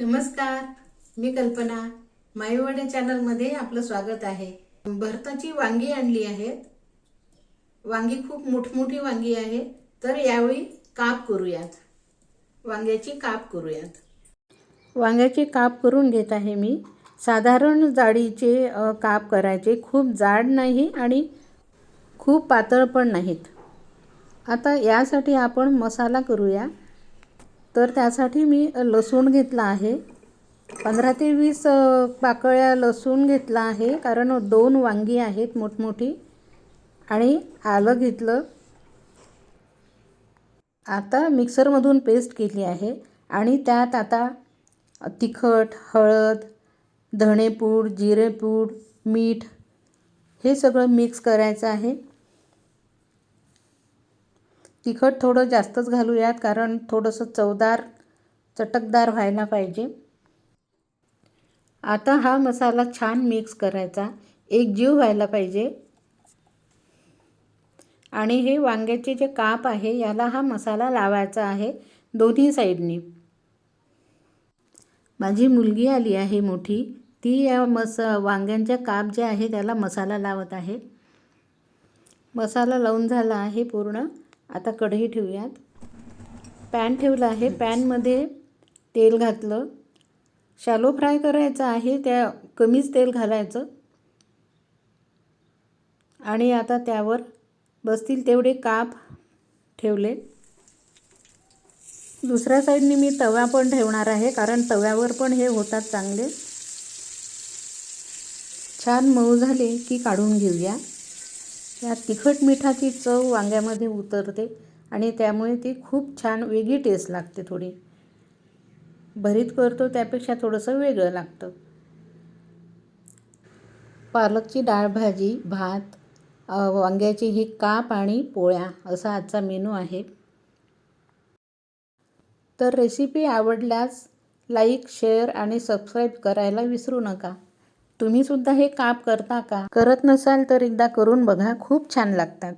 नमस्कार मी कल्पना. माईवडे चॅनलमध्ये आपलं स्वागत आहे. भरताची वांगी आणली आहेत. वांगी खूप मोठमोठी वांगी आहे. तर यावेळी काप करूयात. वांग्याची काप करूयात. वांग्याची काप करून घेत आहे मी. साधारण जाडीचे काप करायचे. खूप जाड नाही आणि खूप पातळ पण नाहीत. आता यासाठी आपण मसाला करूया. तर त्यासाठी मी लसूण घेतला आहे. पंधरा ते वीस पाकळ्या लसूण घेतला आहे कारण दोन वांगी आहेत मोठमोठी. आणि आलं घेतलं. आता मिक्सरमधून पेस्ट केली आहे आणि त्यात आता तिखट हळद धणेपूड जिरेपूड मीठ हे सगळं मिक्स करायचं आहे. तिखट थोडं जास्तच घालूयात कारण थोडंसं चवदार चटकदार व्हायला पाहिजे. आता हा मसाला छान मिक्स करायचा. एक जीव व्हायला पाहिजे. आणि हे वांग्याचे जे काप आहे याला हा मसाला लावायचा आहे दोन्ही साईडनी. माझी मुलगी आली आहे मोठी. ती या मस वांग्यांच्या काप जे आहे त्याला मसाला लावत आहे. मसाला लावून झाला आहे पूर्ण. आता कढई ठेवूयात. पॅन ठेवलं आहे. पॅनमध्ये तेल घातलं. शॅलो फ्राय करायचं आहे. त्या कमीच तेल घालायचं. आणि आता त्यावर बसतील तेवढे काप ठेवले. दुसऱ्या साईडने मी तवा पण ठेवणार आहे कारण तव्यावर पण हे होतात चांगले. छान मऊ झाले की काढून घेऊया. या तिखट मिठाची चव वांग्यामध्ये उतरते आणि त्यामुळे ती खूप छान वेगळी टेस्ट लागते थोडी. भरीत करतो त्यापेक्षा थोडंसं वेगळं लागतं. पालकची डाळ भाजी भात वांग्याची ही काप आणि पोळ्या असा आजचा मेनू आहे. तर रेसिपी आवडल्यास लाईक शेअर आणि सबस्क्राईब करायला विसरू नका. तुम्ही सुद्धा हे काप करता का? करत नसाल तर एकदा करून बघा खूप छान लागतात.